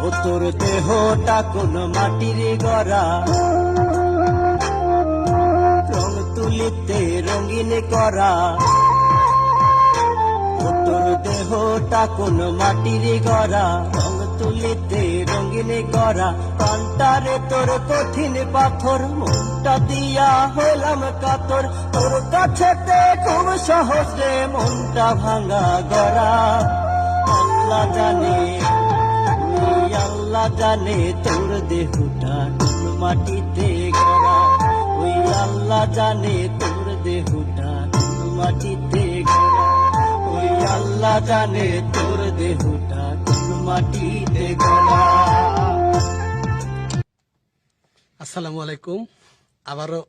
ও তোর দেহটা কোন মাটির গড়া? রং তুলিতে রঙিন করা। ও তোর দেহটা কোন মাটির গড়া? রং তুলিতে রঙিন করা। কান্তারে তোর কঠিন পাথর, মনটা দিয়া হলাম কাতর। তোর কাছেতে খুব সহজে মনটা ভাঙা গড়া। জানে জানে তোর দেহটা কোন মাটিতে গড়া ওই আল্লাহ জানে তোর দেহটা কোন মাটিতে গড়া ওই আল্লাহ জানে তোর দেহটা মাটিতে গড়া আসসালামু আলাইকুম। আবারও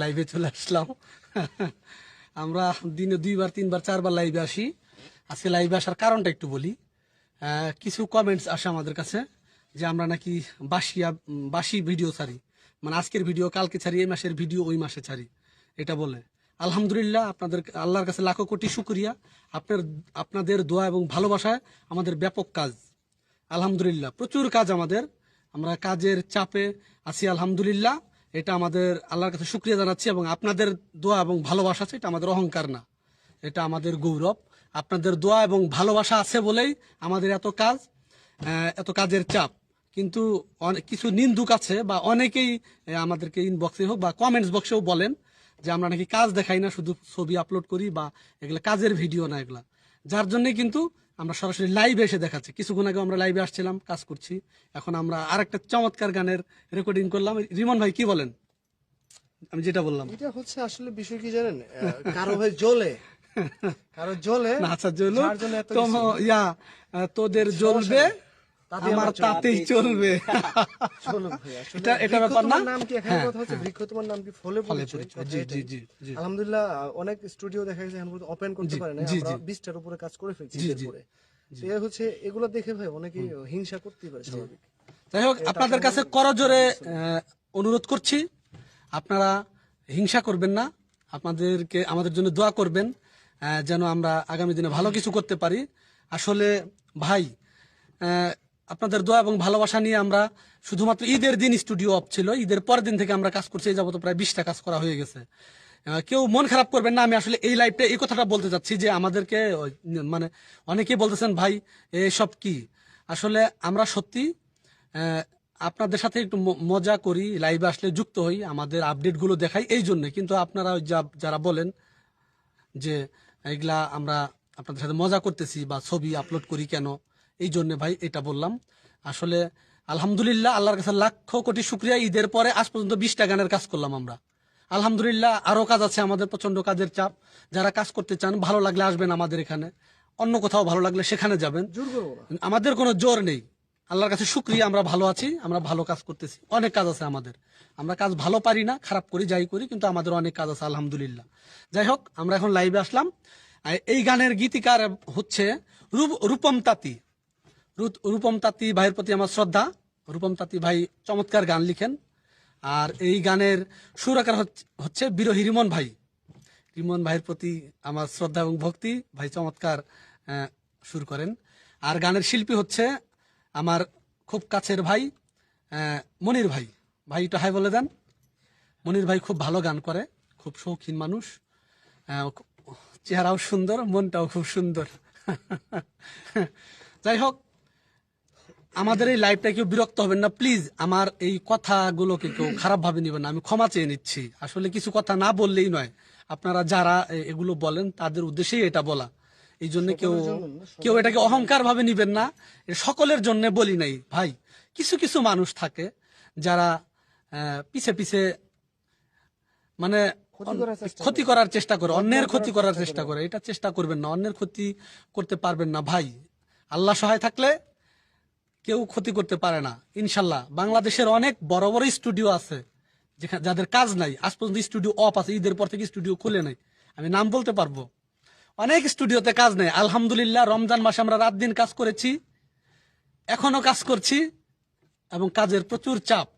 লাইভে চলে আসলাম। আমরা দিনে দুইবার, তিনবার, চারবার লাইভে আসি। আজকে লাইভে আসার কারণটা একটু বলি। কিছু কমেন্টস আসে আমাদের কাছে। যে আমরা নাকি বাসিয়া বাসি ভিডিও ছাড়ি। মানে আজকের ভিডিও, কালকে ছাড়ি, এই মাসের ভিডিও, ওই মাসে ছাড়ি। এটা বলে। আলহামদুলিল্লাহ, আপনাদের, আল্লাহর কাছে লাখো কোটি শুক্রিয়া। আপনার, আপনাদের দোয়া এবং ভালোবাসায় আমাদের ব্যাপক কাজ। আলহামদুলিল্লাহ, প্রচুর কাজ আমাদের। আমরা কাজের চাপে আছি, আলহামদুলিল্লাহ। এটা আমাদের, আল্লাহর কাছে শুক্রিয়া জানাচ্ছি এবং আপনাদের দোয়া এবং ভালোবাসা আছে, এটা আমাদের অহংকার না। এটা আমাদের গৌরব। আপনাদের দোয়া এবং ভালোবাসা আছে বলেই আমাদের এত কাজ এত কাজের চাপ। কিন্তু কিছু নিন্দুক আছে বা অনেকেই আমাদেরকে ইনবক্সে হোক বা কমেন্টস বক্সেও বলেন যে আমরা নাকি কাজ দেখাই না শুধু ছবি আপলোড করি বা এগুলা কাজের ভিডিও না এগুলা। যার জন্য কিন্তু আমরা সরাসরি লাইভে এসে দেখাচ্ছি। কিছুক্ষণ আগে আমরা লাইভে আসছিলাম কাজ করছি। এখন আমরা আরেকটা চমৎকার গানের রেকর্ডিং করলাম। রিমন ভাই কি বলেন? আমি যেটা বললাম। এটা হচ্ছে আসলে বিষয় কি জানেন? কারও ভাই জ্বলে। কারও জ্বলে না আচ্ছা তোম ইয়া তোদের জ্বলবে। আমার তাতেই চলবে। জ্বলুক ভাই, আসলে এটা- এটা ব্যাপার না? নাম কি এখানে কথা হচ্ছে? বৃক্ষ তোমার নাম কি ফলে ফলে পরিচয়? পরিচয়, কথা জি, জি, জি, জি। আলহামদুলিল্লাহ অনেক স্টুডিও দেখা গেছে এখন ওপেন করতে পারে না আমরা উপরে কাজ করে ফেলছি হচ্ছে এগুলো দেখে ভাই অনেকেই হিংসা করতেই পারে স্বাভাবিক। যাই হোক আপনাদের কাছে করজোরে অনুরোধ করছি আপনারা হিংসা করবেন না আপনাদেরকে আমাদের জন্য দোয়া করবেন আহ, যেন আমরা আগামী দিনে ভালো কিছু করতে পারি। আসলে ভাই আহ, আপনাদের দোয়া এবং ভালোবাসা নিয়ে আমরা শুধুমাত্র ঈদের দিন স্টুডিও অফ ছিল। ঈদের পরের দিন থেকে আমরা কাজ করছি, এই যাবত প্রায় বিশটা কাজ করা হয়ে গেছে। কেউ মন খারাপ করবেন না, আমি আসলে এই লাইফটা এই কথাটা বলতে চাচ্ছি যে আমাদেরকে মানে অনেকেই বলতেছেন, ভাই, এসব কি? আসলে আমরা সত্যি আপনাদের সাথে একটু মজা করি লাইভে আসলে যুক্ত হই, আমাদের আপডেটগুলো দেখাই এই জন্য। কিন্তু আপনারা যা- যারা বলেন যে এগুলা আমরা আপনাদের সাথে মজা করতেছি বা ছবি আপলোড করি কেন এই জন্য ভাই এটা বললাম। আসলে আলহামদুলিল্লাহ আল্লাহর কাছে লাখ কোটি শুক্রিয়া। ঈদের পরে আজ পর্যন্ত বিশটা গানের কাজ করলাম আমরা। আলহামদুলিল্লাহ আরও কাজ আছে আমাদের প্রচণ্ড কাজের চাপ। যারা কাজ করতে চান ভালো লাগলে আসবেন আমাদের এখানে। অন্য কোথাও ভালো লাগলে সেখানে যাবেন। আমাদের কোনো জোর নেই। আল্লাহর কাছে শুক্রিয়া আমরা ভালো আছি আমরা ভালো কাজ করতেছি। অনেক কাজ আছে আমাদের। আমরা কাজ ভালো পারি না খারাপ করি যাই করি কিন্তু আমাদের অনেক কাজ আছে আলহামদুলিল্লাহ। যাই হোক আমরা এখন লাইভে আসলাম। আর এই গানের গীতিকার হচ্ছে রূপ- রূপম তাঁতি। রূপম তাঁতি ভাইয়ের প্রতি আমার শ্রদ্ধা। রূপম তাঁতি ভাই চমৎকার গান লিখেন। আর এই গানের সুরাকার হচ্ছে- বিরোহী রিমন ভাই। রিমন ভাইয়ের প্রতি আমার শ্রদ্ধা এবং ভক্তি। ভাই চমৎকার সুর করেন। আর গানের শিল্পী হচ্ছে আমার খুব কাছের ভাই মনির ভাই। ভাই একটু হাই বলে দেন। মনির ভাই খুব ভালো গান করে, খুব শৌখিন মানুষ। চেহারাও সুন্দর, মনটাও খুব সুন্দর। যাই হোক আমাদের এই লাইভটা কেউ বিরক্ত হবেন না। প্লিজ আমার এই কথাগুলোকে কেউ খারাপ ভাবে নেবেন না। আমি ক্ষমা চেয়ে নিচ্ছি। আসলে কিছু কথা না বললেই নয়। আপনারা যারা এগুলো বলেন তাদের উদ্দেশ্যেই এটা বলা। এই জন্য কেউ কেউ এটাকে অহংকার ভাবে নিবেন না। সকলের জন্য বলি নাই। ভাই কিছু কিছু মানুষ থাকে যারা পিছে পিছে মানে ক্ষতি ক্ষতি করার চেষ্টা করে অন্যের ক্ষতি করার চেষ্টা করে। এটা চেষ্টা করবেন না। অন্যের ক্ষতি করতে পারবেন না। ভাই আল্লাহ সহায় থাকলে কেউ ক্ষতি করতে পারে না, ইনশাল্লাহ। বাংলাদেশের অনেক বড় বড় স্টুডিও আছে যেখানে যাদের কাজ নাই। আজ পর্যন্ত স্টুডিও অফ আছে, ঈদের পর থেকে স্টুডিও খুলে নাই। আমি নাম বলতে পারব। অনেক স্টুডিওতে কাজ নেই। আলহামদুলিল্লাহ, রমজান মাসে আমরা রাত দিন কাজ করেছি, এখনও কাজ করছি, এবং কাজের প্রচুর চাপ।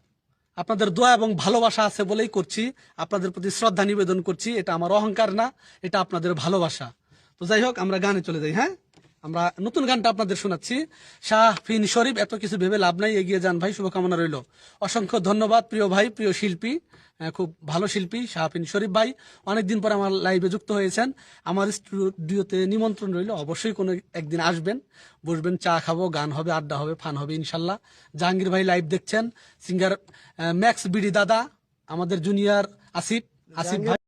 আপনাদের দোয়া এবং ভালোবাসা আছে বলেই করছি। আপনাদের প্রতি শ্রদ্ধা নিবেদন করছি। এটা আমার অহংকার না, এটা আপনাদের ভালোবাসা। তো যাই হোক, আমরা গানে চলে যাই হ্যাঁ? আমরা নতুন গানটা আপনাদের শোনাচ্ছি। শাহ শাহফিন শরীফ এত কিছু ভেবে লাভ নাই এগিয়ে যান ভাই শুভকামনা রইল। অসংখ্য ধন্যবাদ প্রিয় ভাই প্রিয় শিল্পী খুব ভালো শিল্পী শাহফিন শরীফ ভাই। অনেকদিন পর আমার লাইভে যুক্ত হয়েছেন। আমার স্টুডিওতে নিমন্ত্রণ রইল অবশ্যই কোনো একদিন আসবেন। বসবেন চা খাব গান হবে আড্ডা হবে ফান হবে ইনশাল্লাহ। জাহাঙ্গীর ভাই লাইভ দেখছেন। সিঙ্গার ম্যাক্স বিডি দাদা আমাদের জুনিয়র আসিফ আসিফ ভাই।